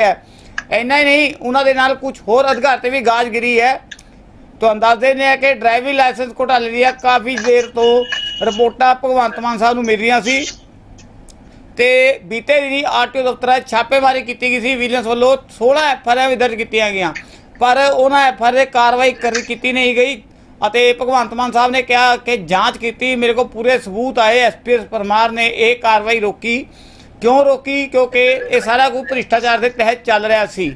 ਹੈ। ਇੰਨਾ ਹੀ ਨਹੀਂ, ਉਹਨਾਂ ਦੇ ਨਾਲ ਕੁਝ ਹੋਰ ਅਧਿਕਾਰ ਤੇ ਵੀ ਗਾਜਗਿਰੀ ਹੈ। ਤੁਹਾਨੂੰ ਦੱਸਦੇ ਨੇ ਕਿ ਡਰਾਈਵਿੰਗ ਲਾਇਸੈਂਸ ਘੁਟਾਲੇ ਦੀਆਂ ਕਾਫੀ ਦੇਰ ਤੋਂ ਰਿਪੋਰਟਾਂ ਭਗਵੰਤ ਮਾਨ ਸਾਹਿਬ ਨੂੰ ਮਿਲ ਰਹੀਆਂ ਸੀ। ਤੇ ਬੀਤੇ ਦਿਨੀ ਆਰਟੀਓ ਦਫ਼ਤਰਾਂ 'ਚ ਛਾਪੇਮਾਰੀ ਕੀਤੀ ਗਈ ਸੀ, ਵਿਜੀਲੈਂਸ ਵੱਲੋਂ 16 ਐਫਆਈਆਰ ਵੀ ਦਰਜ ਕੀਤੀਆਂ ਗਈਆਂ। ਪਰ ਉਹਨਾਂ ਐਫਆਈਆਰ ਤੇ ਕਾਰਵਾਈ ਕਰ ਕੀਤੀ ਨਹੀਂ ਗਈ ਅਤੇ ਭਗਵੰਤ ਮਾਨ ਸਾਹਿਬ ਨੇ ਕਿਹਾ ਕਿ ਜਾਂਚ ਕੀਤੀ, ਮੇਰੇ ਕੋਲ ਪੂਰੇ ਸਬੂਤ ਆਏ ਐਸਪੀਐਸ ਪਰਮਾਰ ਨੇ ਇਹ ਕਾਰਵਾਈ ਰੋਕੀ। ਕਿਉਂ ਰੋਕੀ? ਕਿਉਂਕਿ ਇਹ ਸਾਰਾ ਕੁਝ ਭ੍ਰਿਸ਼ਟਾਚਾਰ ਦੇ ਤਹਿਤ ਚੱਲ ਰਿਹਾ ਸੀ।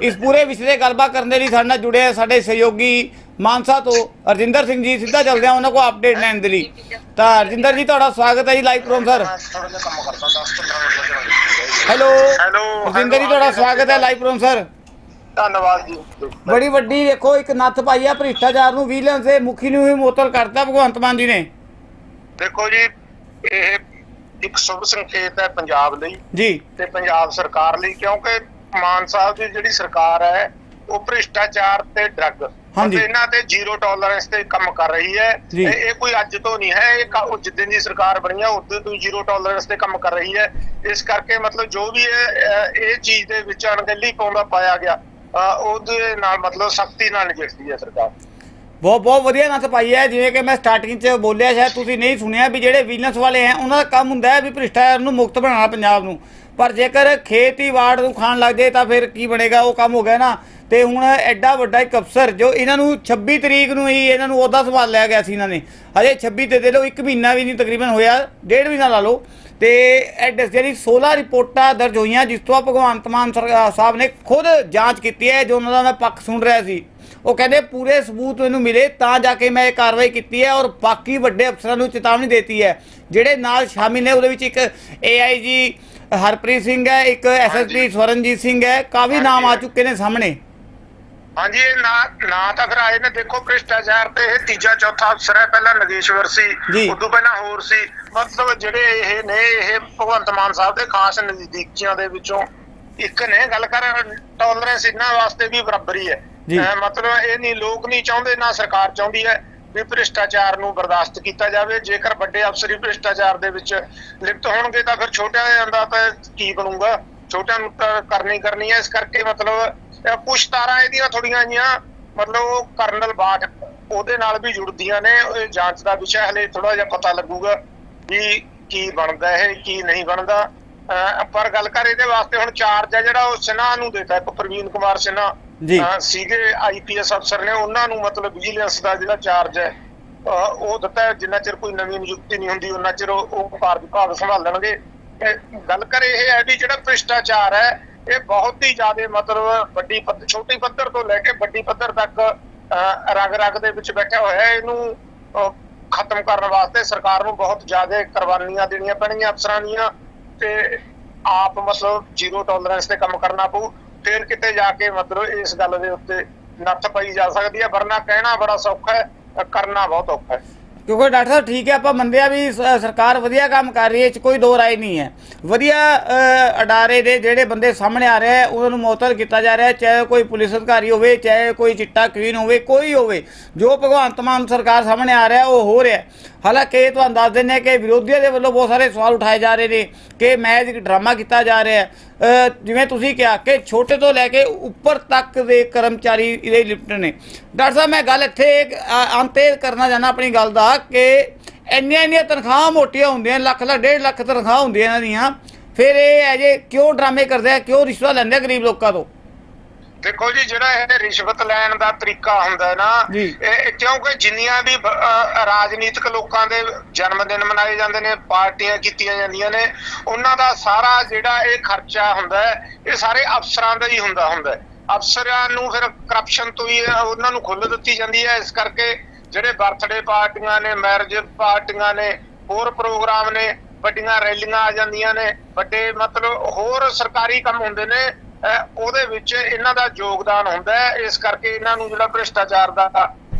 ਇਸ ਪੂਰੇ ਵਿਸ਼ੇ ਤੇ ਗੱਲਬਾਤ ਕਰਨ ਦੇ ਲਈ ਸਾਡੇ ਨਾਲ ਜੁੜੇ ਸਾਡੇ ਸਹਿਯੋਗੀ ਮਾਨਸਾ ਤੋਂ ਅਰਜਿੰਦਰ ਸਿੰਘ ਜੀ। ਸਿੱਧਾ ਚੱਲਦੇ ਆ ਉਹਨਾਂ ਕੋਲ ਅਪਡੇਟ ਲੈਣ ਦੇ ਲਈ। ਤਾਂ ਅਰਜਿੰਦਰ ਜੀ ਤੁਹਾਡਾ ਸਵਾਗਤ ਹੈ ਜੀ ਲਾਈਵ ਪ੍ਰੋਗਰਾਮ ਸਰ ਥੋੜਾ ਜਿਹਾ ਕੰਮ ਕਰਦਾ 10 15 minute hello hello Arjinder ji ਤੁਹਾਡਾ ਸਵਾਗਤ ਹੈ ਲਾਈਵ ਪ੍ਰੋਗਰਾਮ ਸਰ ਧੰਨਵਾਦ ਜੀ। ਬੜੀ ਵੱਡੀ ਦੇਖੋ ਇੱਕ ਨੱਥ ਪਾਈ ਆ ਭ੍ਰਿਸ਼ਟਾਚਾਰ ਨੂੰ। ਵਿਜੀਲੈਂਸ ਦੇ ਮੁਖੀ ਨੂੰ ਵੀ ਮੁਅੱਤਲ ਕਰਤਾ ਭਗਵੰਤ ਮਾਨ ਜੀ ਨੇ। ਦੇਖੋ ਜੀ ਇਹ ਇੱਕ ਸ਼ੁਭ ਸੰਕੇਤ ਹੈ ਪੰਜਾਬ ਲਈ ਜੀ। ਤੇ ਪੰਜਾਬ ਸਰਕਾਰ ਲਈ ਕਿਉਂਕਿ ਮਾਨ ਸਾਹਿਬ ਦੀ ਜਿਹੜੀ ਸਰਕਾਰ ਹੈ ਉਹ ਭ੍ਰਿਸ਼ਟਾਚਾਰ ਤੇ ਡਰੱਗ। ਹਾਂਜੀ। ਇਹਨਾਂ ਤੇ ਜ਼ੀਰੋ ਟੋਲਰੈਂਸ ਤੇ ਕੰਮ ਕਰ ਰਹੀ ਹੈ। ਇਹ ਕੋਈ ਅੱਜ ਤੋਂ ਨਹੀਂ ਹੈ ਇਹ ਜਿੱਦਣ ਦੀ ਸਰਕਾਰ ਬਣੀ ਹੈ ਉਦੋਂ ਤੋਂ ਜ਼ੀਰੋ ਟੋਲਰੈਂਸ ਤੇ ਕੰਮ ਕਰ ਰਹੀ ਹੈ। ਇਸ ਕਰਕੇ ਮਤਲਬ ਜੋ ਵੀ ਇਹ ਚੀਜ਼ ਦੇ ਵਿੱਚ ਅਣਗਹਿਲੀ ਪਾਉਂਦਾ ਪਾਇਆ ਗਿਆ ਉਹਦੇ ਨਾਲ ਮਤਲਬ ਸਖਤੀ ਨਾਲ ਨਜਿੱਠਦੀ ਹੈ ਸਰਕਾਰ। ਬਹੁਤ ਬਹੁਤ ਵਧੀਆ ਨੱਥ ਪਾਈ ਹੈ, ਜਿਵੇਂ ਕਿ ਮੈਂ ਸਟਾਰਟਿੰਗ 'ਚ ਬੋਲਿਆ ਸ਼ਾਇਦ ਤੁਸੀਂ ਨਹੀਂ ਸੁਣਿਆ ਵੀ ਜਿਹੜੇ ਵਿਜੀਲੈਂਸ ਵਾਲੇ ਹੈ, ਉਹਨਾਂ ਦਾ ਕੰਮ ਹੁੰਦਾ ਹੈ ਵੀ ਭ੍ਰਿਸ਼ਟਾਚਾਰ ਨੂੰ ਮੁਕਤ ਬਣਾਉਣਾ ਪੰਜਾਬ ਨੂੰ। ਪਰ ਜੇਕਰ ਖੇਤੀਬਾੜ ਨੂੰ ਖਾਣ ਲੱਗ ਜਾਏ ਤਾਂ ਫਿਰ ਕੀ ਬਣੇਗਾ, ਉਹ ਕੰਮ ਹੋ ਗਿਆ ਨਾ। ਤੇ ਹੁਣ ਐਡਾ ਵੱਡਾ ਇੱਕ ਅਫਸਰ ਜੋ ਇਹਨਾਂ ਨੂੰ 26 ਤਰੀਕ ਨੂੰ ਹੀ ਇਹਨਾਂ ਨੂੰ ਉਹਦਾ ਸੰਭਾਲ ਲਿਆ ਗਿਆ ਸੀ ਇਹਨਾਂ ਨੇ। ਹਜੇ 26 ਤੇ ਦੇ ਲਓ, ਇੱਕ ਮਹੀਨਾ ਵੀ ਨਹੀਂ ਤਕਰੀਬਨ ਹੋਇਆ, ਡੇਢ ਮਹੀਨਾ ਲਾ ਲਓ। ਤੇ ਇਹ ਜਿਹੜੀ 16 ਰਿਪੋਰਟਾਂ ਦਰਜ ਹੋਈਆਂ, ਜਿਸ ਤੋਂ ਭਗਵੰਤ ਮਾਨ ਸਰਕਾਰ ਸਾਹਿਬ ਨੇ ਖੁਦ ਜਾਂਚ ਕੀਤੀ ਹੈ, ਜੋ ਉਹਨਾਂ ਦਾ ਮੈਂ ਪੱਖ ਸੁਣ ਰਿਹਾ ਸੀ। ਉਹ ਕਹਿੰਦੇ ਪੂਰੇ ਸਬੂਤ ਮੈਨੂੰ ਮਿਲੇ ਤਾਂ ਜਾ ਕੇ ਮੈਂ ਇਹ ਕਾਰਵਾਈ ਕੀਤੀ ਹੈ ਔਰ ਬਾਕੀ ਵੱਡੇ ਅਫਸਰਾਂ ਨੂੰ ਚੇਤਾਵਨੀ ਦਿੱਤੀ ਹੈ। ਜਿਹੜੇ ਨਾਲ ਸ਼ਾਮਿਲ ਨੇ ਉਹਦੇ ਵਿੱਚ ਇੱਕ ਏਆਈਜੀ ਹਰਪ੍ਰੀਤ ਸਿੰਘ ਹੈ ਇੱਕ ਐਸਐਸਪੀ ਸਵਰਨਜੀਤ ਸਿੰਘ ਹੈ ਕਾਫੀ ਨਾਮ ਆ ਚੁੱਕੇ ਨੇ ਸਾਹਮਣੇ। ਹਾਂਜੀ ਇਹ ਨਾ ਨਾ ਤਾਂ ਫਿਰ ਆਏ ਨੇ ਦੇਖੋ ਭ੍ਰਿਸ਼ਟਾਚਾਰ ਤੇ ਇਹ ਤੀਜਾ ਚੌਥਾ ਅਫਸਰ ਹੈ ਪਹਿਲਾਂ ਨਗੇਸ਼ਵਰ। ਸੀ ਉਦੋਂ ਪਹਿਲਾਂ ਹੋਰ ਸੀ। ਮਤਲਬ ਜਿਹੜੇ ਇਹ ਨੇ ਇਹ ਭਗਵੰਤ ਮਾਨ ਸਾਹਿਬ ਦੇ ਖਾਸ ਨਜ਼ਦੀਕੀਆਂ ਦੇ ਵਿੱਚੋਂ ਇੱਕ ਨੇ ਗੱਲ ਕਰ ਟੋਲਰੈਂਸ ਇਹਨਾਂ ਵਾਸਤੇ ਵੀ ਬਰਾਬਰੀ ਹੈ। ਮਤਲਬ ਇਹ ਨਹੀਂ, ਲੋਕ ਨਹੀਂ ਚਾਹੁੰਦੇ ਨਾ ਸਰਕਾਰ ਚਾਹੁੰਦੀ ਹੈ ਵੀ ਭ੍ਰਿਸ਼ਟਾਚਾਰ ਨੂੰ ਬਰਦਾਸ਼ਤ ਕੀਤਾ ਜਾਵੇ। ਜੇਕਰ ਵੱਡੇ ਅਫਸਰ ਹੀ ਭ੍ਰਿਸ਼ਟਾਚਾਰ ਦੇ ਵਿੱਚ ਲਿਪਤ ਹੋਣਗੇ ਤਾਂ ਫਿਰ ਛੋਟਿਆਂ ਦਾ ਤਾਂ ਕੀ ਬਣੂਗਾ? ਛੋਟਿਆਂ ਨੂੰ ਤਾਂ ਕਰਨੀ ਕਰਨੀ ਹੈ। ਇਸ ਕਰਕੇ ਮਤਲਬ ਅਹ ਤਾਰਾਂ ਇਹਦੀਆਂ ਥੋੜੀਆਂ ਜੀਆਂ ਮਤਲਬ ਕਰਨਲ ਬਾਠ ਉਹਦੇ ਨਾਲ ਵੀ ਜੁੜਦੀਆਂ ਨੇ। ਇਹ ਜਾਂਚ ਦਾ ਵਿਸ਼ਾ ਹਲੇ ਥੋੜਾ ਜਿਹਾ ਪਤਾ ਲੱਗੂਗਾ ਵੀ ਕੀ ਬਣਦਾ ਇਹ, ਕੀ ਨਹੀਂ ਬਣਦਾ। ਅਹ ਪਰ ਗੱਲ ਕਰ ਇਹਦੇ ਵਾਸਤੇ ਹੁਣ ਚਾਰਜ ਹੈ ਜਿਹੜਾ ਉਹ ਸਿਨਹਾ ਨੂੰ ਦਿੱਤਾ ਇੱਕ ਪ੍ਰਵੀਨ ਕੁਮਾਰ ਸਿਨਹਾ। ਜੀ। ਅਹ ਸੀਗੇ ਆਈਪੀਐਸ ਅਫਸਰ ਨੇ, ਉਹਨਾਂ ਨੂੰ ਮਤਲਬ ਵਿਜੀਲੈਂਸ ਦਾ ਜਿਹੜਾ ਚਾਰਜ ਹੈ ਉਹ ਦਿੱਤਾ ਜਿੰਨਾ ਚਿਰ ਕੋਈ ਨਵੀਂ ਨਿਯੁਕਤੀ ਨਹੀਂ ਹੁੰਦੀ, ਉਹਨਾਂ ਚਿਰ ਉਹ ਉਹ ਕਾਰਜ ਭਾਗ ਸੰਭਾਲਣਗੇ ਗੱਲ ਕਰ ਇਹ ਹੈ ਵੀ ਜਿਹੜਾ ਭ੍ਰਿਸ਼ਟਾਚਾਰ ਹੈ, ਇਹ ਬਹੁਤ ਹੀ ਜ਼ਿਆਦਾ ਮਤਲਬ ਵੱਡੀ ਛੋਟੀ ਪੱਧਰ ਤੋਂ ਲੈ ਕੇ ਵੱਡੀ ਪੱਧਰ ਤੱਕ ਰਗ ਰਗ ਦੇ ਵਿੱਚ ਬੈਠਾ ਹੋਇਆ ਹੈ। ਇਹਨੂੰ ਖਤਮ ਕਰਨ ਵਾਸਤੇ ਸਰਕਾਰ ਨੂੰ ਬਹੁਤ ਜ਼ਿਆਦਾ ਕੁਰਬਾਨੀਆਂ ਦੇਣੀਆਂ ਪੈਣਗੀਆਂ ਅਫਸਰਾਂ ਦੀਆਂ। ਤੇ ਆਪ ਮਤਲਬ ਜ਼ੀਰੋ ਟੋਲਰੈਂਸ ਤੇ ਕੰਮ ਕਰਨਾ ਪਊ। ਫਿਰ ਕਿਤੇ ਜਾ ਕੇ ਮਤਲਬ ਇਸ ਗੱਲ ਦੇ ਉੱਤੇ ਨੱਥ ਪਈ ਜਾ ਸਕਦੀ ਹੈ, ਵਰਨਾ ਕਹਿਣਾ ਬੜਾ ਸੌਖਾ ਹੈ, ਕਰਨਾ ਬਹੁਤ ਔਖਾ ਹੈ। ਕਿਉਂਕਿ ਡਾਕਟਰ ਸਾਹਿਬ ਠੀਕ ਹੈ ਆਪਾਂ ਮੰਨਦੇ ਆ ਵੀ ਸ- ਸਰਕਾਰ ਵਧੀਆ ਕੰਮ ਕਰ ਰਹੀ ਹੈ ਇਹ 'ਚ ਕੋਈ ਦੋ ਰਾਏ ਨਹੀਂ ਹੈ। ਵਧੀਆ ਅ, ਅਡਾਰੇ ਦੇ ਜਿਹੜੇ ਬੰਦੇ ਸਾਹਮਣੇ ਆ ਰਹੇ ਹੈ ਉਹਨਾਂ ਨੂੰ ਮੁਅੱਤਲ ਕੀਤਾ ਜਾ ਰਿਹਾ ਹੈ, ਚਾਹੇ ਕੋਈ ਪੁਲਿਸ ਅਧਿਕਾਰੀ ਹੋਵੇ ਚਾਹੇ ਕੋਈ ਚਿੱਟਾ ਕਵੀਨ ਹੋਵੇ ਕੋਈ ਹੋਵੇ ਜੋ ਭਗਵੰਤ ਮਾਨ ਸਰਕਾਰ ਸਾਹਮਣੇ ਆ ਰਿਹਾ ਉਹ ਹੋ ਰਿਹਾ ਹਾਲਾਂਕਿ ਇਹ ਤੁਹਾਨੂੰ ਦੱਸ ਦਿੰਦੇ ਹਾਂ ਕਿ ਵਿਰੋਧੀਆਂ ਦੇ ਵੱਲੋਂ ਬਹੁਤ ਸਾਰੇ ਸਵਾਲ ਉਠਾਏ ਜਾ ਰਹੇ ਨੇ ਕਿ ਮੈਚ ਇੱਕ ਡਰਾਮਾ ਕੀਤਾ ਜਾ ਰਿਹਾ ਹੈ। ਅ, ਜਿਵੇਂ ਤੁਸੀਂ ਕਿਹਾ ਕਿ ਛੋਟੇ ਤੋਂ ਲੈ ਕੇ ਉੱਪਰ ਤੱਕ ਦੇ ਕਰਮਚਾਰੀ ਇਹਦੇ ਲਿਪਟ ਨੇ। ਡਾਕਟਰ ਸਾਹਿਬ ਮੈਂ ਗੱਲ ਇੱਥੇ ਇੱਕ, ਅ, ਅੰਤ ਇਹ ਕਰਨਾ ਚਾਹੁੰਦਾ ਆਪਣੀ ਗੱਲ ਦਾ ਕਿ ਇੰਨੀਆਂ ਇੰਨੀਆਂ ਤਨਖਾਹਾਂ ਮੋਟੀਆਂ ਹੁੰਦੀਆਂ ਲੱਖ ਲੱਖ ਡੇਢ ਲੱਖ ਤਨਖਾਹ ਹੁੰਦੀਆਂ ਇਹਨਾਂ ਦੀਆਂ ਫਿਰ ਇਹ ਹੈ ਜੇ ਕਿਉਂ ਡਰਾਮੇ ਕਰਦੇ ਆ ਕਿਉਂ ਰਿਸ਼ਵਤ ਲੈਂਦੇ ਆ ਗਰੀਬ ਲੋਕਾਂ ਤੋਂ ਦੇਖੋ ਜੀ ਜਿਹੜਾ ਇਹ ਰਿਸ਼ਵਤ ਲੈਣ ਦਾ ਤਰੀਕਾ ਹੁੰਦਾ ਨਾ। ਇਹ ਕਿਉਂਕਿ ਜਿੰਨੀਆਂ ਵੀ ਰਾਜਨੀਤਿਕ ਲੋਕਾਂ ਦੇ ਜਨਮ ਦਿਨ ਮਨਾਏ ਜਾਂਦੇ ਨੇ ਪਾਰਟੀਆਂ ਕੀਤੀਆਂ ਜਾਂਦੀਆਂ ਨੇ ਉਹਨਾਂ ਦਾ ਸਾਰਾ ਜਿਹੜਾ ਇਹ ਖਰਚਾ ਹੁੰਦਾ ਹੈ ਇਹ ਸਾਰੇ ਅਫਸਰਾਂ ਦਾ ਹੀ ਹੁੰਦਾ ਹੁੰਦਾ ਅਫਸਰਾਂ ਨੂੰ ਫਿਰ ਕਰਪਸ਼ਨ ਤੋਂ ਹੀ ਉਹਨਾਂ ਨੂੰ ਖੁੱਲ੍ਹ ਦਿੱਤੀ ਜਾਂਦੀ ਹੈ ਇਸ ਕਰਕੇ ਜਿਹੜੇ ਬਰਥਡੇ ਪਾਰਟੀਆਂ ਨੇ ਮੈਰਿਜ ਪਾਰਟੀਆਂ ਨੇ ਹੋਰ ਪ੍ਰੋਗਰਾਮ ਨੇ ਵੱਡੀਆਂ ਰੈਲੀਆਂ ਆ ਜਾਂਦੀਆਂ ਨੇ ਵੱਡੇ ਮਤਲਬ ਹੋਰ ਸਰਕਾਰੀ ਕੰਮ ਹੁੰਦੇ ਨੇ ਉਹਦੇ ਵਿੱਚ ਇਹਨਾਂ ਦਾ ਯੋਗਦਾਨ ਹੁੰਦਾ ਹੈ। ਇਸ ਕਰਕੇ ਇਹਨਾਂ ਨੂੰ ਜਿਹੜਾ ਭ੍ਰਿਸ਼ਟਾਚਾਰ ਦਾ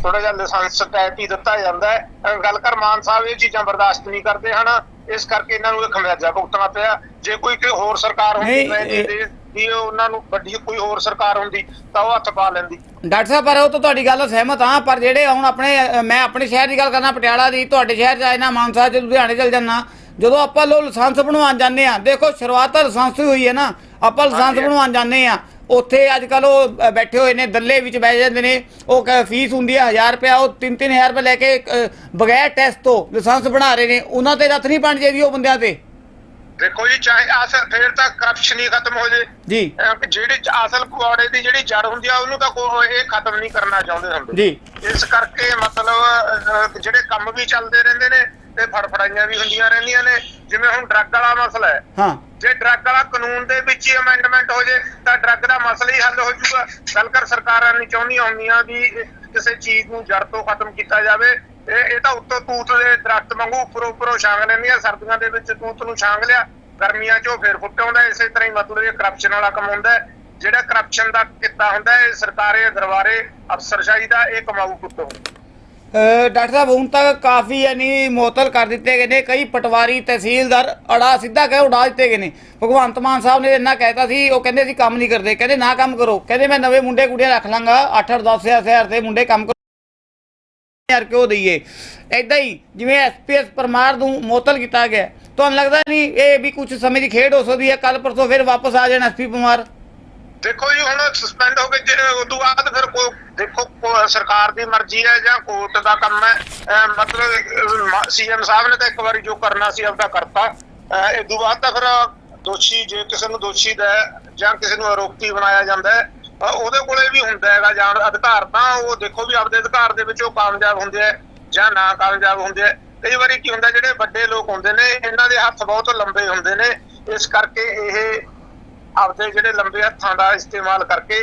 ਥੋੜਾ ਜਿਹਾ ਲਾਇਸੈਂਸ ਟਾਈਪ ਹੀ ਦਿੱਤਾ ਜਾਂਦਾ ਹੈ। ਗੱਲ ਕਰ ਮਾਨ ਸਾਹਿਬ ਇਹ ਚੀਜ਼ਾਂ ਬਰਦਾਸ਼ਤ ਨਹੀਂ ਕਰਦੇ ਹਨ। ਇਸ ਕਰਕੇ ਇਹਨਾਂ ਨੂੰ ਇਹ ਖਮਿਆਜਾ ਭੁਗਤਣਾ ਪਿਆ। ਜੇ ਕੋਈ ਕੋਈ ਹੋਰ ਸਰਕਾਰ ਹੁੰਦੀ ਮੈਂ ਦੇ ਵੀ ਉਹਨਾਂ ਨੂੰ ਵੱਡੀ ਕੋਈ ਹੋਰ ਸਰਕਾਰ ਹੁੰਦੀ ਤਾਂ ਉਹ ਹੱਥ ਪਾ ਲੈਂਦੀ। ਡਾਕਟਰ ਸਾਹਿਬ ਪਰ ਉਹ ਤਾਂ ਤੁਹਾਡੀ ਗੱਲ ਸਹਿਮਤ ਹਾਂ ਪਰ ਜਿਹੜੇ ਹੁਣ ਆਪਣੇ ਮੈਂ ਆਪਣੇ ਸ਼ਹਿਰ ਦੀ ਗੱਲ ਕਰਨਾ ਪਟਿਆਲਾ ਦੀ ਤੁਹਾਡੇ ਸ਼ਹਿਰ ਆਏ ਨਾ ਮਾਨਸਾ ਚ ਲੁਧਿਆਣੇ ਚਲ ਜਾਣਾ ਜਦੋਂ ਆਪਾਂ ਲੋ ਲਾਇਸੈਂਸ ਬਣਵਾਉਣ ਜਾਂਦੇ ਆ ਦੇਖੋ ਸ਼ੁਰੂਆਤ ਤਾਂ ਲਾਇਸੈਂਸ ਤੋਂ ਹੀ ਹੋਈ ਹੈ ਨਾ ਆਪਾਂ ਲਾਇਸੈਂਸ। ਬਣਵਾਉਣ ਜਾਂਦੇ ਆ ਉੱਥੇ ਅੱਜ ਕੱਲ ਉਹ ਬੈਠੇ ਹੋਏ ਨੇ ਦੱਲੇ ਵਿੱਚ ਬਹਿ ਜਾਂਦੇ ਨੇ ਉਹ ਫੀਸ ਹੁੰਦੀ ਹੈ 1000 ਰੁਪਇਆ ਉਹ 3-3000 ਰੁਪਏ ਲੈ ਕੇ ਬਗੈਰ ਟੈਸਟ ਤੋਂ ਲਾਇਸੈਂਸ ਬਣਾ ਰਹੇ ਨੇ ਉਹਨਾਂ ਤੇ ਰੱਥ ਨਹੀਂ ਪਾਣੀ ਚਾਹੀਦੀ ਉਹ ਬੰਦਿਆਂ ਤੇ। ਦੇਖੋ ਜੀ ਚਾਹੇ ਅਸਲ ਫਿਰ ਤਾਂ ਕਰਪਸ਼ਨ ਹੀ ਖਤਮ ਹੋ ਜੇ। ਜੀ। ਜਿਹੜੀ ਅਸਲ ਕੁਆੜੇ ਦੀ ਜਿਹੜੀ ਜੜ ਹੁੰਦੀ ਆ ਉਹਨੂੰ ਤਾਂ ਕੋਈ ਇਹ ਖਤਮ ਨਹੀਂ ਕਰਨਾ ਚਾਹੁੰਦੇ ਹੁੰਦੇ। ਜੀ। ਇਸ ਕਰਕੇ ਮਤਲਬ ਜਿਹੜੇ ਕੰਮ ਵੀ ਚੱਲਦੇ ਰਹਿੰਦੇ ਨੇ ਤੇ ਫੜਫੜਾਈਆਂ ਵੀ ਹੁੰਦੀਆਂ ਰਹਿੰਦੀਆਂ ਨੇ। ਜਿਵੇਂ ਹੁਣ ਡਰੱਗ ਵਾਲਾ ਮਸਲਾ ਹੈ। ਹਾਂ। ਜੇ ਡਰੱਗ ਵਾਲਾ ਕਾਨੂੰਨ ਦੇ ਵਿੱਚ ਹੀ ਅਮੈਂਡਮੈਂਟ ਹੋ ਜੇ ਤਾਂ ਡਰੱਗ ਦਾ ਮਸਲਾ ਹੀ ਹੱਲ ਹੋ ਜਾਊਗਾ। ਗੱਲ ਕਰ ਸਰਕਾਰਾਂ ਨਹੀਂ ਚਾਹੁੰਦੀਆਂ ਹੁੰਦੀਆਂ ਵੀ ਕਿਸੇ ਚੀਜ਼ ਨੂੰ ਜੜ ਤੋਂ ਖਤਮ ਕੀਤਾ ਜਾਵੇ। ਇਹ ਇਹ ਤਾਂ ਉੱਤੋਂ ਤੂਤ ਦੇ ਦਰਖਤ ਵਾਂਗੂ ਉੱਪਰੋਂ ਉੱਪਰੋਂ ਛਾਂਗ ਲੈਂਦੀਆਂ ਸਰਦੀਆਂ ਦੇ ਵਿੱਚ ਤੂਤ ਨੂੰ ਛਾਂਗ ਲਿਆ ਗਰਮੀਆਂ 'ਚ ਉਹ ਫੇਰ ਫੁੱਟ ਆਉਂਦਾ ਇਸੇ ਤਰ੍ਹਾਂ ਹੀ ਮਤਲਬ ਇਹ ਕਰਪਸ਼ਨ ਵਾਲਾ ਕੰਮ ਹੁੰਦਾ ਜਿਹੜਾ ਕਰਪਸ਼ਨ ਦਾ ਕਿੱਤਾ ਹੁੰਦਾ ਇਹ ਸਰਕਾਰੇ ਦਰਬਾਰੇ ਅਫਸਰਸ਼ਾਹੀ ਦਾ ਇਹ ਕਮਾਊ ਕੁੱਤੋਂ। ਅ, ਡਾਕਟਰ ਸਾਹਿਬ ਹੁਣ ਤੱਕ ਕਾਫੀ ਯਾਨੀ ਮੁਅਤਲ ਕਰ ਦਿੱਤੇ ਗਏ ਨੇ ਕਈ ਪਟਵਾਰੀ ਤਹਿਸੀਲਦਾਰ ਅੜਾ ਸਿੱਧਾ ਕਹਿ ਉਡਾ ਦਿੱਤੇ ਗਏ ਨੇ। ਭਗਵੰਤ ਮਾਨ ਸਾਹਿਬ ਨੇ ਇੰਨਾ ਕਹਿਤਾ ਸੀ ਉਹ ਕਹਿੰਦੇ ਅਸੀਂ ਕੰਮ ਨਹੀਂ ਕਰਦੇ ਕਹਿੰਦੇ ਨਾ ਕੰਮ ਕਰੋ। ਕਹਿੰਦੇ ਮੈਂ ਨਵੇਂ ਮੁੰਡੇ ਕੁੜੀਆਂ ਰੱਖ ਲਾਂਗਾ 8-8 10 ਹਜ਼ਾਰ ਦੇ ਮੁੰਡੇ ਕੰਮ ਕਰੋ ਯਾਰ ਕਿਉਂ ਦਈਏ? ਐਦਾਂ ਹੀ ਜਿਵੇਂ ਐਸਪੀਐਸ ਪਰਮਾਰ ਨੂੰ ਮੁਅਤਲ ਕੀਤਾ ਗਿਆ, ਤੁਹਾਨੂੰ ਲੱਗਦਾ ਨਹੀਂ ਇਹ ਵੀ ਕੁਝ ਸਮੇਂ ਦੀ ਖੇਡ ਹੋ ਸਕਦੀ ਹੈ ਕੱਲ ਪਰਸੋਂ ਫਿਰ ਵਾਪਸ ਆ ਜਾਣ ਐਸਪੀ ਪਰਮਾਰ? ਦੇਖੋ ਜੀ, ਹੁਣ ਸਸਪੈਂਡ ਹੋ ਗਏ ਜੇ ਉਦੋਂ ਬਾਅਦ ਫਿਰ ਕੋ, ਦੇਖੋ ਸਰਕਾਰ ਦੀ ਮਰਜ਼ੀ ਹੈ ਜਾਂ ਕੋਰਟ ਦਾ ਕੰਮ ਹੈ ਮਤਲਬ ਸੀਐਮ ਸਾਹਿਬ ਨੇ ਤਾਂ ਇੱਕ ਵਾਰੀ ਜੋ ਕਰਨਾ ਸੀ, ਆਪਦਾ ਕਰਤਾ। ਅਹ ਇਹ ਤੋਂ ਬਾਅਦ ਤਾਂ ਫਿਰ ਦੋਸ਼ੀ, ਜੇ ਕਿਸੇ ਨੂੰ ਦੋਸ਼ੀ ਦਾ ਜਾਂ ਕਿਸੇ ਨੂੰ ਆਰੋਪੀ ਬਣਾਇਆ ਜਾਂਦਾ ਹੈ ਉਹਦੇ ਕੋਲੇ ਵੀ ਹੁੰਦਾ ਹੈਗਾ ਜਾਂ ਅਧਿਕਾਰ, ਤਾਂ ਉਹ ਦੇਖੋ ਵੀ ਆਪਦੇ ਅਧਿਕਾਰ ਦੇ ਵਿੱਚ ਉਹ ਕਾਮਯਾਬ ਹੁੰਦੇ ਆ ਜਾਂ ਨਾ ਕਾਮਯਾਬ ਹੁੰਦੇ ਆ। ਕਈ ਵਾਰੀ ਕੀ ਹੁੰਦਾ, ਜਿਹੜੇ ਵੱਡੇ ਲੋਕ ਹੁੰਦੇ ਨੇ, ਇਹਨਾਂ ਦੇ ਹੱਥ ਬਹੁਤ ਲੰਬੇ ਹੁੰਦੇ ਨੇ। ਇਸ ਕਰਕੇ ਇਹ ਆਪਦੇ ਜਿਹੜੇ ਲੰਬੇ ਹੱਥਾਂ ਦਾ ਇਸਤੇਮਾਲ ਕਰਕੇ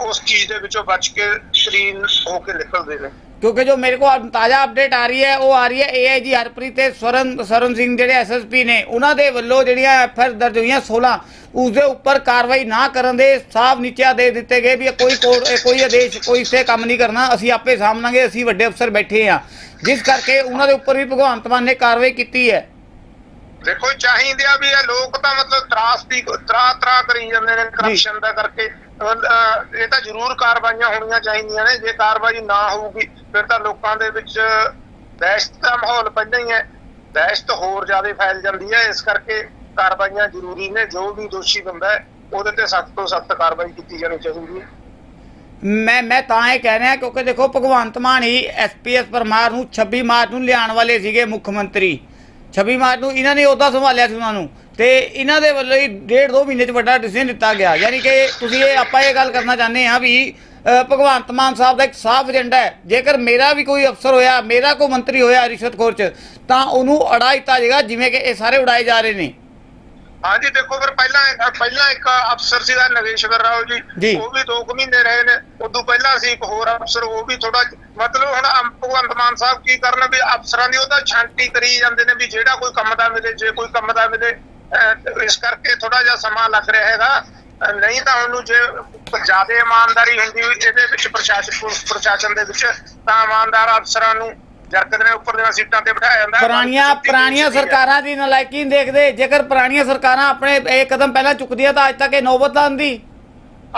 ਉਸ ਚੀਜ਼ ਦੇ ਵਿੱਚੋਂ ਬਚ ਕੇ ਕਲੀਨ ਹੋ ਕੇ ਨਿਕਲਦੇ ਨੇ। ਕਿਉਂਕਿ ਜੋ ਮੇਰੇ ਕੋਲ ਤਾਜ਼ਾ ਅਪਡੇਟ ਆ ਰਹੀ ਹੈ ਉਹ ਆ ਰਹੀ ਹੈ ਏਆਈਜੀ ਹਰਪ੍ਰੀਤ ਤੇ ਸਵਰਨ ਸਰਨ ਸਿੰਘ ਜਿਹੜੇ ਐਸਐਸਪੀ ਨੇ ਉਹਨਾਂ ਦੇ ਵੱਲੋਂ ਜਿਹੜੀਆਂ ਐਫਆਰ ਦਰਜ ਹੋਈਆਂ 16 ਉਸ ਦੇ ਉੱਪਰ ਕਾਰਵਾਈ ਨਾ ਕਰਨ ਦੇ ਸਾਫ਼ ਨੀਚਾ ਦੇ ਦਿੱਤੇ ਗਏ ਵੀ ਕੋਈ ਕੋਈ ਆਦੇਸ਼ ਕੋਈ ਇਸੇ ਕੰਮ ਨਹੀਂ ਕਰਨਾ ਅਸੀਂ ਆਪੇ ਸਾਹਮਣਾਂਗੇ ਅਸੀਂ ਵੱਡੇ ਅਫਸਰ ਬੈਠੇ ਆ ਜਿਸ ਕਰਕੇ ਉਹਨਾਂ ਦੇ ਉੱਪਰ ਵੀ ਭਗਵੰਤ ਮਾਨ ਨੇ ਕਾਰਵਾਈ ਕੀਤੀ ਹੈ। ਦੇਖੋ ਚਾਹੀਦੇ ਆ ਵੀ ਇਹ ਲੋਕ ਤਾਂ ਮਤਲਬ ਤਰਾਸ ਦੀ ਤਰਾ ਤਰਾ ਕਰੀ ਜਾਂਦੇ ਨੇ ਕਰਪਸ਼ਨ ਦਾ ਕਰਕੇ। ਇਹ ਤਾਂ ਜ਼ਰੂਰ ਕਾਰਵਾਈਆਂ ਹੋਣੀਆਂ ਚਾਹੀਦੀਆਂ ਨੇ। ਜੇ ਕਾਰਵਾਈ ਨਾ ਹੋਊਗੀ, ਫਿਰ ਤਾਂ ਲੋਕਾਂ ਦੇ ਵਿੱਚ ਦਹਿਸ਼ਤ ਦਾ ਮਾਹੌਲ ਪਹਿਲਾਂ ਹੀ ਹੈ। ਦਹਿਸ਼ਤ ਹੋਰ ਜ਼ਿਆਦਾ ਫੈਲ ਜਾਂਦੀ ਹੈ। ਇਸ ਕਰਕੇ ਕਾਰਵਾਈਆਂ ਜ਼ਰੂਰੀ ਨੇ। ਜੋ ਵੀ ਦੋਸ਼ੀ ਬੰਦਾ ਹੈ, ਉਹਦੇ ਤੇ ਸਖਤ ਤੋਂ ਸਖਤ ਕਾਰਵਾਈ ਕੀਤੀ ਜਾਣੀ ਚਾਹੀਦੀ ਹੈ। ਮੈਂ ਮੈਂ ਤਾਂ ਇਹ ਕਹਿ ਰਿਹਾ, ਕਿਉਂਕਿ ਦੇਖੋ, ਭਗਵੰਤ ਮਾਨ ਹੀ ਐਸਪੀਐਸ ਪਰਮਾਰ ਨੂੰ 26 ਮਾਰਚ ਨੂੰ ਲਿਆਉਣ ਵਾਲੇ ਸੀਗੇ ਮੁੱਖ ਮੰਤਰੀ। 26 ਮਾਰਚ ਨੂੰ ਇਹਨਾਂ ਨੇ ਉਹਦਾ ਸੰਭਾਲਿਆ ਸੀ ਉਹਨਾਂ ਨੂੰ ਤੇ ਇਹਨਾਂ ਦੇ ਵੱਲੋਂ ਹੀ ਡੇਢ ਦੋ ਮਹੀਨੇ ਚ ਵੱਡਾ ਡਿਸੀਜਨ ਦਿੱਤਾ ਗਿਆ। ਯਾਨੀ ਕਿ ਤੁਸੀਂ ਇਹ ਆਪਾਂ ਇਹ ਗੱਲ ਕਰਨਾ ਚਾਹੁੰਦੇ ਹਾਂ ਵੀ ਭਗਵੰਤ ਮਾਨ ਸਾਹਿਬ ਦਾ ਇੱਕ ਸਾਫ਼ ਏਜੰਡਾ ਹੈ। ਜੇਕਰ ਮੇਰਾ ਵੀ ਕੋਈ ਅਫਸਰ ਹੋਇਆ, ਮੇਰਾ ਕੋਈ ਮੰਤਰੀ ਹੋਇਆ ਰਿਸ਼ਵਤਖੋਰ ਚ, ਤਾਂ ਉਹਨੂੰ ਅੜਾ ਦਿੱਤਾ ਜਾਏਗਾ ਜਿਵੇਂ ਕਿ ਇਹ ਸਾਰੇ ਉਡਾਏ ਜਾ ਰਹੇ ਨੇ। ਹਾਂਜੀ ਦੇਖੋ ਫਿਰ ਪਹਿਲਾਂ ਪਹਿਲਾਂ ਇੱਕ ਅਫਸਰ ਸੀਗਾ ਨਗੇਸ਼ਵਰ ਰਾਓ ਜੀ। ਉਹ ਵੀ 2 ਮਹੀਨੇ ਰਹੇ ਨੇ ਉਦੋਂ ਪਹਿਲਾਂ ਸੀ ਇੱਕ ਹੋਰ ਅਫਸਰ ਉਹ ਵੀ ਥੋੜਾ ਮਤਲਬ ਹੁਣ ਭਗਵੰਤ ਮਾਨ ਸਾਹਿਬ ਕੀ ਕਰਨ ਵੀ ਅਫਸਰਾਂ ਦੀ ਉਹਦਾ ਛਾਂਟੀ ਕਰੀ ਜਾਂਦੇ ਨੇ ਵੀ ਜਿਹੜਾ ਕੋਈ ਕੰਮ ਦਾ ਮਿਲੇ ਜੇ ਕੋਈ ਕੰਮ ਦਾ ਮਿਲੇ ਇਸ ਕਰਕੇ ਥੋੜਾ ਜਿਹਾ ਸਮਾਂ ਲੱਗ ਰਿਹਾ ਹੈਗਾ ਨਹੀਂ ਤਾਂ ਉਹਨੂੰ ਜੇ ਜ਼ਿਆਦਾ ਇਮਾਨਦਾਰੀ ਹੁੰਦੀ ਇਹਦੇ ਵਿੱਚ ਪ੍ਰਸ਼ਾਸਨ ਪ੍ਰਸ਼ਾਸਨ ਦੇ ਵਿੱਚ ਤਾਂ ਇਮਾਨਦਾਰ ਅਫਸਰਾਂ ਨੂੰ ਜਰਕਤ ਨੇ ਉੱਪਰ ਦੀਆਂ ਸੀਟਾਂ ਤੇ ਬਿਠਾਇਆ ਜਾਂਦਾ। ਪੁਰਾਣੀਆਂ ਪੁਰਾਣੀਆਂ। ਸਰਕਾਰਾਂ ਦੀ ਨਲਾਇਕੀ ਨਹੀਂ ਦੇਖਦੇ ਜੇਕਰ ਪੁਰਾਣੀਆਂ ਸਰਕਾਰਾਂ ਆਪਣੇ ਇਹ ਕਦਮ ਪਹਿਲਾਂ ਚੁੱਕਦੀਆਂ ਤਾਂ ਅੱਜ ਤੱਕ ਇਹ ਨੌਬਤ ਨਾ ਆਉਂਦੀ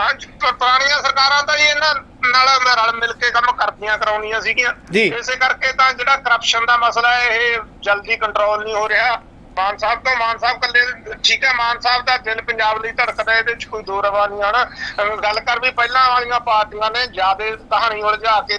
ਅੱਜ ਪੁਰਾਣੀਆਂ ਸਰਕਾਰਾਂ ਤਾਂ ਜੀ ਇਹਨਾਂ ਨਾਲ ਰਲ ਮਿਲ ਕੇ ਕੰਮ ਕਰਦੀਆਂ ਕਰਾਉਣੀਆਂ ਸੀਗੀਆਂ। ਇਸੇ ਕਰਕੇ ਤਾਂ ਜਿਹੜਾ ਕਰਪਸ਼ਨ ਦਾ ਮਸਲਾ ਹੈ ਇਹ ਜਲਦੀ ਕੰਟਰੋਲ ਨਹੀਂ ਹੋ ਰਿਹਾ ਮਾਨ ਸਾਹਿਬ ਤੋਂ ਮਾਨ ਸਾਹਿਬ ਕੱਲੇ ਠੀਕ ਹੈ ਮਾਨ ਸਾਹਿਬ ਦਾ ਦਿਲ ਪੰਜਾਬ ਲਈ ਧੜਕਦਾ ਇਹਦੇ ਵਿੱਚ ਕੋਈ ਦੋ ਰਵਾ ਨਹੀਂ ਆਣਾ ਗੱਲ ਕਰ ਵੀ ਪਹਿਲਾਂ ਵਾਲੀਆਂ ਪਾਰਟੀਆਂ ਨੇ ਜ਼ਿਆਦਾ ਕਹਾਣੀ ਉਲਝਾ ਕੇ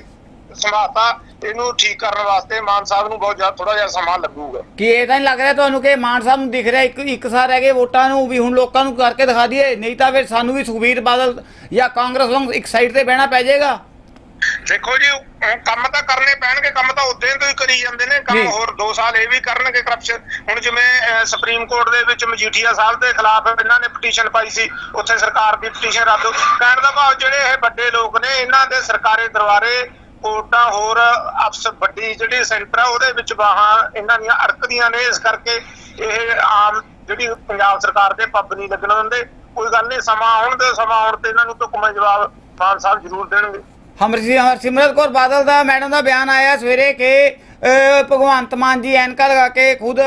ਸਮਾਤਾ ਇਹਨੂੰ ਠੀਕ ਕਰਨ ਵਾਸਤੇ ਮਾਨ ਸਾਹਿਬ ਨੂੰ ਬਹੁਤ ਜ਼ਿਆਦਾ ਥੋੜਾ ਜਿਹਾ ਸਮਾਂ ਲੱਗੂਗਾ। ਕਿ ਇਹ ਤਾਂ ਨਹੀਂ ਲੱਗ ਰਿਹਾ ਤੁਹਾਨੂੰ ਕਿ ਮਾਨ ਸਾਹਿਬ ਨੂੰ ਦਿਖ ਰਿਹਾ ਇੱਕ ਇੱਕ ਸਾਰ ਰਹਿ ਗਏ ਵੋਟਾਂ ਨੂੰ ਵੀ ਹੁਣ ਲੋਕਾਂ ਨੂੰ ਕਰਕੇ ਦਿਖਾ ਦਈਏ? ਨਹੀਂ ਤਾਂ ਫਿਰ ਸਾਨੂੰ ਵੀ ਸੁਖਬੀਰ ਬਾਦਲ ਜਾਂ ਕਾਂਗਰਸ ਵਾਂਗ ਇੱਕ ਸਾਈਡ ਤੇ ਬਹਿਣਾ ਪੈ ਜਾਏਗਾ। ਦੇਖੋ ਜੀ ਕੰਮ ਤਾਂ ਕਰਨੇ ਪੈਣਗੇ ਕੰਮ ਤਾਂ ਉਦੋਂ ਤੋਂ ਹੀ ਕਰੀ ਜਾਂਦੇ ਨੇ। ਕੰਮ ਹੋਰ 2 ਸਾਲ ਇਹ ਵੀ ਕਰਨਗੇ ਕਰਪਸ਼ਨ ਹੁਣ ਜਿਵੇਂ ਸੁਪਰੀਮ ਕੋਰਟ ਦੇ ਵਿੱਚ ਮਜੀਠੀਆ ਸਾਹਿਬ ਦੇ ਖਿਲਾਫ ਇਹਨਾਂ ਨੇ ਪਟੀਸ਼ਨ ਪਾਈ ਸੀ ਉੱਥੇ ਸਰਕਾਰ ਦੀ ਪਟੀਸ਼ਨ ਰੱਦ ਕਹਿਣ ਦਾ ਭਾਵ ਜਿਹੜੇ ਇਹ ਵੱਡੇ ਲੋਕ ਨੇ ਇਹਨਾਂ ਦੇ ਸਰਕਾਰੀ ਦਰਬਾਰੇ ਕੋਰਟਾਂ ਹੋਰ ਅਫਸਰ ਵੱਡੀ ਜਿਹੜੀ ਸੈਂਟਰ ਆ, ਉਹਦੇ ਵਿੱਚ ਬਾਹਾਂ ਇਹਨਾਂ ਦੀਆਂ ਅੜਕਦੀਆਂ ਨੇ, ਇਸ ਕਰਕੇ ਇਹ ਆਮ ਜਿਹੜੀ ਪੰਜਾਬ ਸਰਕਾਰ ਦੇ ਪੱਬ ਨਹੀਂ ਲੱਗਣ ਦਿੰਦੇ। ਕੋਈ ਗੱਲ ਨਹੀਂ, ਸਮਾਂ ਆਉਣ ਦੇ, ਸਮਾਂ ਆਉਣ ਤੇ ਇਹਨਾਂ ਨੂੰ ਢੁਕਵੇਂ ਜਵਾਬ ਮਾਨ ਸਾਹਿਬ ਜ਼ਰੂਰ ਦੇਣਗੇ। ਹਮਰਸੀ ਹਰਸਿਮਰਤ ਕੌਰ ਬਾਦਲ ਦਾ, ਮੈਡਮ ਦਾ ਬਿਆਨ ਆਇਆ ਸਵੇਰੇ ਕਿ ਭਗਵੰਤ ਮਾਨ ਜੀ ਐਨਕਾਂ ਲਗਾ ਕੇ ਖੁਦ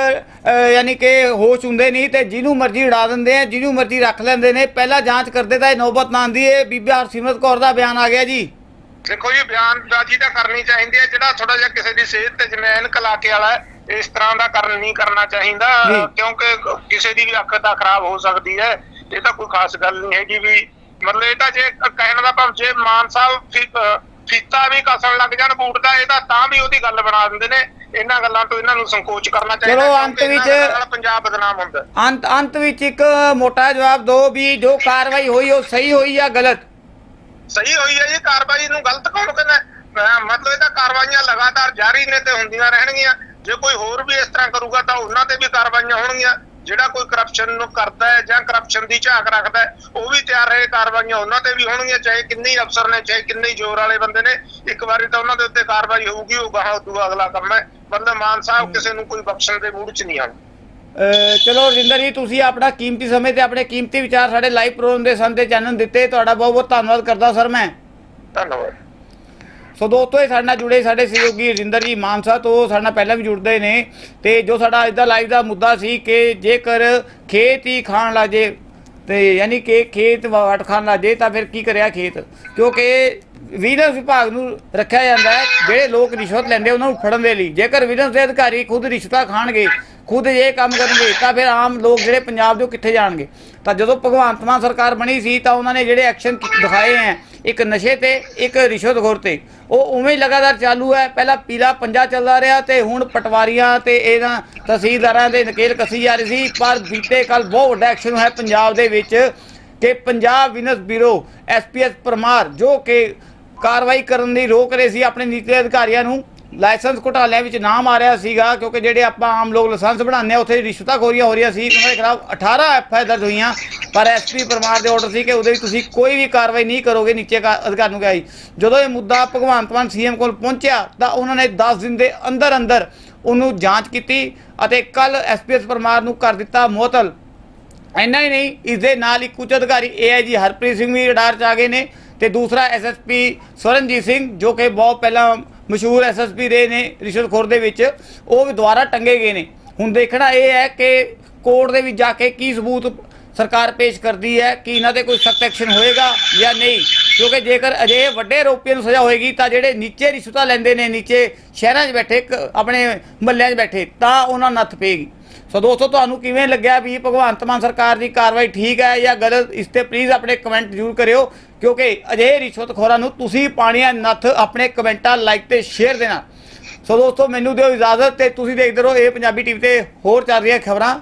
ਯਾਨੀ ਕਿ ਹੋਸ਼ ਹੁੰਦੇ ਨਹੀਂ ਤੇ ਜਿਹਨੂੰ ਮਰਜ਼ੀ ਉਡਾ ਦਿੰਦੇ ਆ, ਜਿਹਨੂੰ ਮਰਜ਼ੀ ਰੱਖ ਲੈਂਦੇ ਨੇ। ਪਹਿਲਾਂ ਜਾਂਚ ਕਰਦੇ ਤਾਂ ਇਹ ਨੌਬਤ ਨਾ ਆਂਦੀ ਏ ਬੀਬੀ ਹਰਸਿਮਰਤ ਕੌਰ ਦਾ ਬਿਆਨ ਆ ਗਿਆ ਜੀ। ਦੇਖੋ ਜੀ ਬਿਆਨਬਾਜ਼ੀ ਤਾਂ ਕਰਨੀ ਚਾਹੀਦੀ ਹੈ ਜਿਹੜਾ ਥੋੜਾ ਜਿਹਾ ਕਿਸੇ ਦੀ ਸਿਹਤ ਤੇ ਜਿਵੇਂ ਐਨਕ ਲਾ ਕੇ ਵਾਲਾ ਇਸ ਤਰ੍ਹਾਂ ਦਾ ਕਰਨ ਨਹੀਂ ਕਰਨਾ ਚਾਹੀਦਾ। ਕਿਉਂਕਿ ਕਿਸੇ ਦੀ ਵੀ ਅੱਖ ਤਾਂ ਖਰਾਬ ਹੋ ਸਕਦੀ ਹੈ ਇਹ ਤਾਂ ਕੋਈ ਖਾਸ ਗੱਲ ਨਹੀਂ ਹੈਗੀ ਵੀ ਮਤਲਬ ਇਹ ਤਾਂ ਜੇ ਕਹਿਣ ਦਾ ਭਾਵ ਜੇ ਮਾਨ ਸਾਹਿਬ ਫੀਤਾ ਵੀ ਕਸਣ ਲੱਗ ਜਾਣ ਬੂਟ ਦਾ ਇਹ ਤਾਂ ਤਾਂ ਵੀ ਉਹਦੀ ਗੱਲ ਬਣਾ ਦਿੰਦੇ ਨੇ ਇਹਨਾਂ ਗੱਲਾਂ ਤੋਂ ਇਹਨਾਂ ਨੂੰ ਸੰਕੋਚ ਕਰਨਾ ਚਾਹੀਦਾ ਚਲੋ, ਅੰਤ ਵਿੱਚ- ਪੰਜਾਬ ਬਦਨਾਮ ਹੁੰਦਾ ਅੰਤ ਅੰਤ ਵਿੱਚ ਇੱਕ ਮੋਟਾ ਜਵਾਬ ਦਿਓ ਵੀ ਜੋ ਕਾਰਵਾਈ ਹੋਈ ਉਹ ਸਹੀ ਹੋਈ ਜਾਂ ਗਲਤ ਸਹੀ ਹੋਈ ਹੈ ਜੀ ਕਾਰਵਾਈ ਨੂੰ ਗਲਤ ਕੌਣ ਕਹਿੰਦਾ? ਅਹ ਮਤਲਬ ਇਹ ਤਾਂ ਕਾਰਵਾਈਆਂ ਲਗਾਤਾਰ ਜਾਰੀ ਨੇ ਤੇ ਹੁੰਦੀਆਂ ਰਹਿਣਗੀਆਂ। ਜੇ ਕੋਈ ਹੋਰ ਵੀ ਇਸ ਤਰ੍ਹਾਂ ਕਰੂਗਾ ਤਾਂ ਉਹਨਾਂ ਤੇ ਵੀ ਕਾਰਵਾਈਆਂ ਹੋਣਗੀਆਂ। ਜਿਹੜਾ ਕੋਈ ਕਰਪਸ਼ਨ ਨੂੰ ਕਰਦਾ ਹੈ ਜਾਂ ਕਰਪਸ਼ਨ ਦੀ ਝਾਕ ਰੱਖਦਾ ਹੈ ਉਹ ਵੀ ਤਿਆਰ ਰਹੇ ਕਾਰਵਾਈਆਂ ਉਹਨਾਂ ਤੇ ਵੀ ਹੋਣਗੀਆਂ ਚਾਹੇ ਕਿੰਨੇ ਅਫਸਰ ਨੇ ਚਾਹੇ ਕਿੰਨੇ ਜ਼ੋਰ ਵਾਲੇ ਬੰਦੇ ਨੇ। ਇੱਕ ਵਾਰੀ ਤਾਂ ਉਹਨਾਂ ਦੇ ਉੱਤੇ ਕਾਰਵਾਈ ਹੋਊਗੀ ਉਹ ਗਾਹਾਂ ਉਦੋਂ ਅਗਲਾ ਕੰਮ ਹੈ। ਮਤਲਬ ਮਾਨ ਸਾਹਿਬ ਕਿਸੇ ਨੂੰ ਕੋਈ ਬਖਸ਼ਣ ਦੇ ਮੂਡ 'ਚ ਨਹੀਂ ਆਉਂਦੇ। ਚਲੋ ਰਜਿੰਦਰ ਜੀ ਤੁਸੀਂ ਆਪਣਾ ਕੀਮਤੀ ਸਮੇਂ ਤੇ ਆਪਣੇ ਕੀਮਤੀ ਵਿਚਾਰ ਸਾਡੇ ਲਾਈਵ ਪ੍ਰੋਗਰਾਮ ਦੇ ਸੰਦੇ ਚੈਨਲ ਦਿੱਤੇ। ਤੁਹਾਡਾ ਬਹੁਤ ਬਹੁਤ ਧੰਨਵਾਦ ਕਰਦਾ ਸਰ ਮੈਂ। ਧੰਨਵਾਦ। ਸੋ ਦੋਸਤੋ ਇਹ ਸਾਡੇ ਨਾਲ ਜੁੜੇ ਸਾਡੇ ਸਹਿਯੋਗੀ ਰਜਿੰਦਰ ਜੀ ਮਾਨਸਾ ਤੋਂ ਸਾਡੇ ਨਾਲ ਪਹਿਲਾਂ ਵੀ ਜੁੜਦੇ ਨੇ ਤੇ ਜੋ ਸਾਡਾ ਅੱਜ ਦਾ ਲਾਈਵ ਦਾ ਮੁੱਦਾ ਸੀ ਕਿ ਜੇਕਰ ਖੇਤ ਹੀ ਖਾਣ ਲੱਗੇ ਤੇ ਯਾਨੀ ਕਿ ਖੇਤ ਵਟ ਖਾਣ ਲੱਗੇ ਤਾਂ ਫਿਰ ਕੀ ਕਰਿਆ ਖੇਤ? ਕਿਉਂਕਿ ਵਿਜੀਲੈਂਸ ਵਿਭਾਗ ਨੂੰ ਰੱਖਿਆ ਜਾਂਦਾ ਹੈ, ਜਿਹੜੇ ਲੋਕ ਰਿਸ਼ਵਤ ਲੈਂਦੇ ਉਹਨਾਂ ਨੂੰ ਫੜਨ ਦੇ ਲਈ। ਜੇਕਰ ਵਿਜੀਲੈਂਸ ਦੇ ਅਧਿਕਾਰੀ ਖੁਦ ਰਿਸ਼ਵਤਾਂ ਖਾਣਗੇ, ਖੁਦ ਇਹ ਕੰਮ ਕਰਨਗੇ, ਤਾਂ ਫਿਰ ਆਮ ਲੋਕ ਜਿਹੜੇ ਪੰਜਾਬ ਦੇ ਕਿੱਥੇ ਜਾਣਗੇ? ਤਾਂ ਜਦੋਂ ਭਗਵੰਤ ਮਾਨ ਸਰਕਾਰ ਬਣੀ ਸੀ, ਤਾਂ ਉਹਨਾਂ ਨੇ ਜਿਹੜੇ ਐਕਸ਼ਨ ਦਿਖਾਏ ਹੈ, ਇੱਕ ਨਸ਼ੇ ਤੇ, ਇੱਕ ਰਿਸ਼ਵਤਖੋਰ ਤੇ, ਉਹ ਉਵੇਂ ਹੀ ਲਗਾਤਾਰ ਚਾਲੂ ਹੈ। ਪਹਿਲਾਂ ਪੀਲਾ ਪੰਜਾ ਚੱਲਦਾ ਰਿਹਾ ਤੇ ਹੁਣ ਪਟਵਾਰੀਆਂ ਤੇ ਇਹਨਾਂ ਤਹਿਸੀਲਦਾਰਾਂ ਦੇ ਨਕੇਲ ਕੱਸੀ ਜਾ ਰਹੀ ਸੀ, ਪਰ ਬੀਤੇ ਕੱਲ ਬਹੁਤ ਵੱਡਾ ਐਕਸ਼ਨ ਹੋਇਆ ਪੰਜਾਬ ਦੇ ਵਿੱਚ ਕਿ Punjab vigilance bureau SPS Parmar ਜੋ ਕਿ ਕਾਰਵਾਈ ਕਰਨ ਦੀ ਰੋਕ ਰਹੇ ਸੀ, ਆਪਣੇ ਨੀਤੀ ਅਧਿਕਾਰੀਆਂ ਨੂੰ। ਲਾਇਸੈਂਸ ਘੁਟਾਲਿਆਂ ਵਿੱਚ ਨਾਮ ਆ ਰਿਹਾ ਸੀਗਾ, ਕਿਉਂਕਿ ਜਿਹੜੇ ਆਪਾਂ ਆਮ ਲੋਕ ਲਾਇਸੈਂਸ ਬਣਾਉਂਦੇ ਆ, ਉੱਥੇ ਰਿਸ਼ਵਤਾਖੋਰੀਆਂ ਹੋ ਰਹੀਆਂ ਸੀ। ਉਹਨਾਂ ਦੇ ਖਿਲਾਫ 18 ਐਫਆਈਆਰ ਦਰਜ ਹੋਈਆਂ, ਪਰ ਐਸਪੀ ਪਰਮਾਰ ਦੇ ਆਰਡਰ ਸੀ ਕਿ ਉਹਦੇ ਵਿੱਚ ਤੁਸੀਂ ਕੋਈ ਵੀ ਕਾਰਵਾਈ ਨਹੀਂ ਕਰੋਗੇ, ਨੀਚੇ ਕਾ- ਅਧਿਕਾਰ ਨੂੰ ਕਿਹਾ ਸੀ। ਜਦੋਂ ਇਹ ਮੁੱਦਾ ਭਗਵੰਤ ਮਾਨ ਸੀਐਮ ਕੋਲ ਪਹੁੰਚਿਆ, ਤਾਂ ਉਹਨਾਂ ਨੇ 10 ਦਿਨ ਦੇ ਅੰਦਰ ਅੰਦਰ ਉਹਨੂੰ ਜਾਂਚ ਕੀਤੀ ਅਤੇ ਕੱਲ ਐਸਪੀਐਸ ਪਰਮਾਰ ਨੂੰ ਕਰ ਦਿੱਤਾ ਮੁਅਤਲ। ਇੰਨਾ ਹੀ ਨਹੀਂ, ਇਸ ਦੇ ਨਾਲ ਇੱਕ ਉੱਚ ਅਧਿਕਾਰੀ ਏਆਈਜੀ ਹਰਪ੍ਰੀਤ ਸਿੰਘ ਵੀ ਰਡਾਰ 'ਚ ਆ ਗਏ ਨੇ। ਤੇ ਦੂਸਰਾ ਐਸਐਸਪੀ ਸਵਰਨਜੀਤ ਸਿੰਘ, ਜੋ ਕਿ ਬਹੁਤ ਪਹਿਲਾਂ ਮਸ਼ਹੂਰ ਐਸਐਸਪੀ ਰਹੇ ਨੇ ਰਿਸ਼ਵਤਖੋਰ ਦੇ ਵਿੱਚ, ਉਹ ਵੀ ਦੁਬਾਰਾ ਟੰਗੇ ਗਏ ਨੇ। ਹੁਣ ਦੇਖਣਾ ਇਹ ਹੈ ਕਿ ਕੋਰਟ ਦੇ ਵਿੱਚ ਜਾ ਕੇ ਕੀ ਸਬੂਤ ਸਰਕਾਰ ਪੇਸ਼ ਕਰਦੀ ਹੈ, ਕਿ ਇਹਨਾਂ ਤੇ ਕੋਈ ਸਖਤ ਐਕਸ਼ਨ ਹੋਏਗਾ ਜਾਂ ਨਹੀਂ। ਕਿਉਂਕਿ ਜੇਕਰ ਅਜੇ ਵੱਡੇ ਆਰੋਪੀਆਂ ਨੂੰ ਸਜ਼ਾ ਹੋਏਗੀ, ਤਾਂ ਜਿਹੜੇ ਨੀਚੇ ਰਿਸ਼ਵਤਾਂ ਲੈਂਦੇ ਨੇ, ਨੀਚੇ ਸ਼ਹਿਰਾਂ 'ਚ ਬੈਠੇ ਕ- ਆਪਣੇ ਮਹੱਲਿਆਂ 'ਚ ਬੈਠੇ, ਤਾਂ ਉਹਨਾਂ ਨੂੰ ਨੱਥ ਪਏਗੀ। ਸੋ ਦੋਸਤੋ ਤੁਹਾਨੂੰ ਕਿਵੇਂ ਲੱਗਿਆ ਵੀ ਭਗਵੰਤ ਮਾਨ ਸਰਕਾਰ ਦੀ ਕਾਰਵਾਈ ਠੀਕ ਹੈ ਜਾਂ ਗਲਤ? ਇਸ ਤੇ ਪਲੀਜ਼ ਆਪਣੇ ਕਮੈਂਟ ਜ਼ਰੂਰ ਕਰਿਓ, ਕਿਉਂਕਿ ਅਜਿਹੇ ਰਿਸ਼ਵਤਖੋਰਾਂ ਨੂੰ ਤੁਸੀਂ ਪਾਣੀਆਂ ਨੱਥ ਆਪਣੇ ਕਮੈਂਟਾਂ ਲਾਈਕ ਤੇ ਸ਼ੇਅਰ ਦੇਣਾ। ਸੋ ਦੋਸਤੋ ਮੈਨੂੰ ਦਿਓ ਇਜਾਜ਼ਤ ਤੇ ਤੁਸੀਂ ਦੇਖਦੇ ਰਹੋ, ਇਹ ਪੰਜਾਬੀ ਟੀਵੀ ਤੇ ਹੋਰ ਚੱਲ ਰਹੀਆਂ ਖਬਰਾਂ।